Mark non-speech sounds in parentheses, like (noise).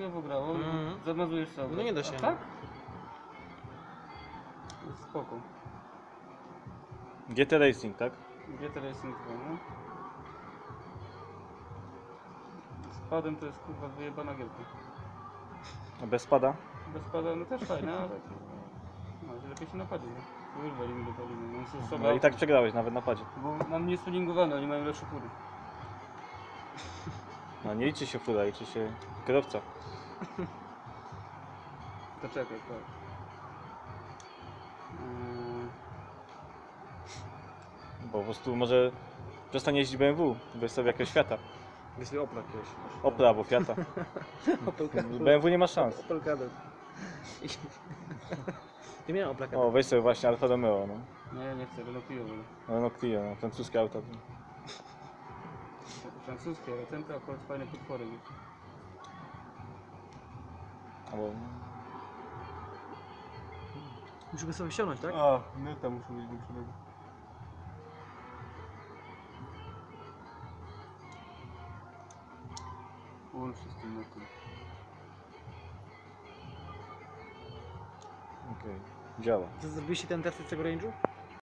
chujowo grało. Mhm. Zamazujesz sobie. No nie da się. A tak? Jest Spoko. GT Racing, tak? GT Racing 2, no. Z padem to jest kurwa wyjebana gierka. A bez pada? Bez pada no też fajne, ale... No, że lepiej się napadnie, nie? Kurwa, nie dopalimy. No, są No i tak przegrałeś nawet na padzie. Bo mam niestuningowane, oni mają lepsze fury. No nie liczy się fura, liczy się kierowca. To czekaj, tak. Yy, Bo po prostu może przestanie jeździć BMW, weź sobie jakiegoś Fiata. Jeśli Opla jakiegoś. Opla albo Fiata. (laughs) Opel Kadett. BMW nie ma szans. Opel Kadett. Nie miałem Opla O, Kadett. weź sobie właśnie Alfa Romeo, no. Nie, nie chcę, Renault Clio wolę. Renault Clio, no, francuskie auta. Francuskie, ale ten to akurat fajne potwory. Muszę go sobie ściągnąć, tak? A, no tam muszę być większego. Łącz się z tym notem. Okej, działa. Co, Zrobiliście ten test z tego range'u?